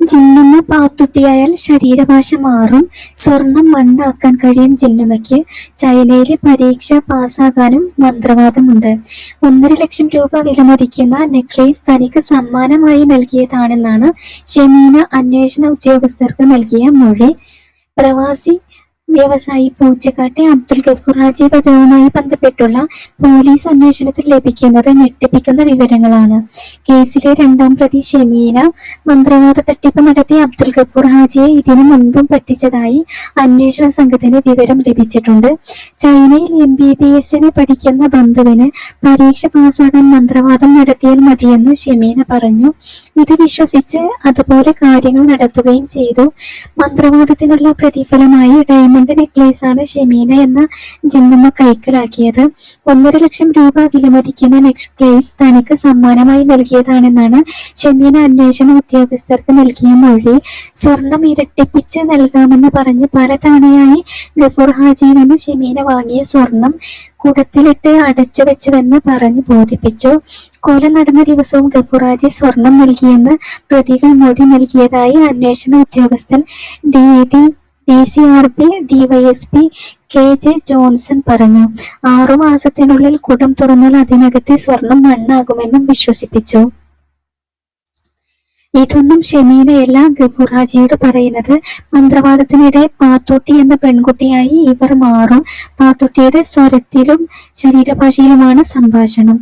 ജിന്നുമ്മ പാത്തുട്ടിയായാൽ ശരീരഭാഷ മാറും. സ്വർണം മണ്ണാക്കാൻ കഴിയും ജിന്നുമ്മയ്ക്ക്. ചൈനയിലെ പരീക്ഷ പാസ്സാകാനും മന്ത്രവാദമുണ്ട്. ഒന്നര ലക്ഷം രൂപ വിലമതിക്കുന്ന നെക്ലേസ് തനിക്ക് സമ്മാനമായി നൽകിയതാണെന്നാണ് ഷെമീന അന്വേഷണ ഉദ്യോഗസ്ഥർക്ക് നൽകിയ മൊഴി. പ്രവാസി വ്യവസായി പൂച്ചക്കാട്ടെ അബ്ദുൽ ഗഫൂർ ഹാജി വധവുമായി ബന്ധപ്പെട്ടുള്ള പോലീസ് അന്വേഷണത്തിൽ ലഭിക്കുന്നത് ഞെട്ടിപ്പിക്കുന്ന വിവരങ്ങളാണ്. കേസിലെ രണ്ടാം പ്രതി ഷെമീന മന്ത്രവാദ തട്ടിപ്പ് നടത്തിയ അബ്ദുൽ ഗഫൂർ ഹാജിയെ ഇതിനു മുൻപും പറ്റിച്ചതായി അന്വേഷണ സംഘത്തിന് വിവരം ലഭിച്ചിട്ടുണ്ട്. ചൈനയിൽ എം ബി ബി എസിന് പഠിക്കുന്ന ബന്ധുവിന് പരീക്ഷ പാസ്സാകാൻ മന്ത്രവാദം നടത്തിയാൽ മതിയെന്ന് ഷെമീന പറഞ്ഞു. ഇത് വിശ്വസിച്ച് അതുപോലെ കാര്യങ്ങൾ നടത്തുകയും ചെയ്തു. മന്ത്രവാദത്തിനുള്ള പ്രതിഫലമായി ഡയമണ്ട് നെക്ലേസ് ആണ് ഷെമീന എന്ന ജിന്നമ്മ കൈക്കലാക്കിയത്. ഒന്നര ലക്ഷം രൂപ വിലമതിക്കുന്ന നെക്ലേസ് തനിക്ക് സമ്മാനമായി നൽകിയതാണെന്നാണ് ഷെമീന അന്വേഷണ ഉദ്യോഗസ്ഥർക്ക് നൽകിയ മൊഴി. സ്വർണം ഇരട്ടിപ്പിച്ച് നൽകാമെന്ന് പറഞ്ഞ് പലതവണയായി ഗഫൂർ ഹാജിയിൽ നിന്ന് ഷെമീന വാങ്ങിയ സ്വർണം കുടത്തിലിട്ട് അടച്ചു വെച്ചുവെന്ന് പറഞ്ഞ് ബോധിപ്പിച്ചു. കൊല നടന്ന ദിവസവും ഗഫുറാജി സ്വർണം നൽകിയെന്ന് പ്രതികൾ മൊഴി നൽകിയതായി അന്വേഷണ ഉദ്യോഗസ്ഥൻ D. D. D C R P DYSP K J Johnson പറഞ്ഞു. ആറു മാസത്തിനുള്ളിൽ കുടം തുറന്നാൽ അതിനകത്തെ സ്വർണം മണ്ണാകുമെന്നും വിശ്വസിപ്പിച്ചു. ഇതൊന്നും ഷെമീനയല്ല ഗഫൂർ ഹാജിയോട് പറയുന്നത്. മന്ത്രവാദത്തിനിടെ പാത്തൂട്ടി എന്ന പെൺകുട്ടിയായി ഇവർ മാറും. പാത്തൂട്ടിയുടെ സ്വരത്തിലും ശരീരഭാഷയിലുമാണ് സംഭാഷണം.